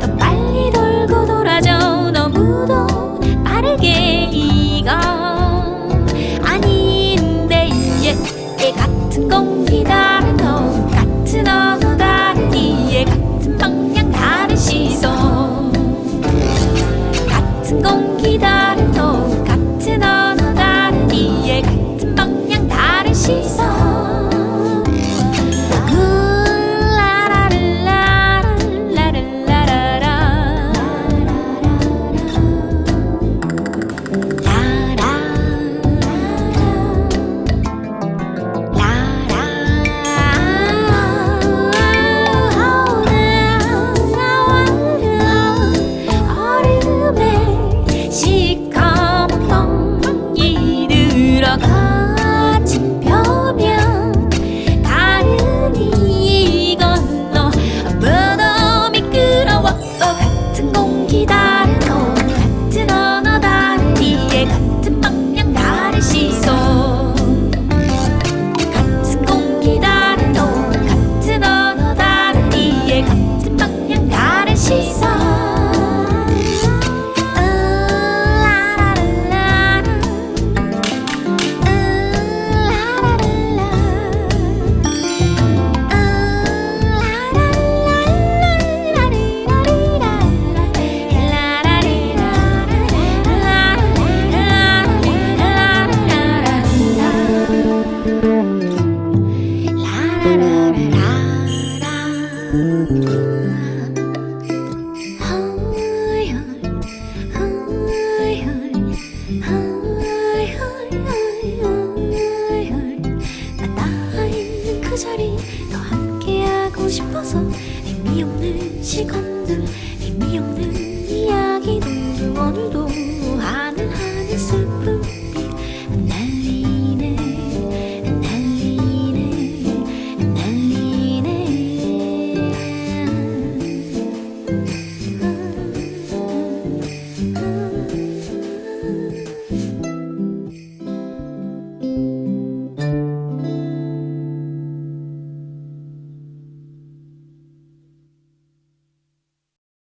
the 싶어서 의미 없는 시간들 의미 없는 이야기들 오늘도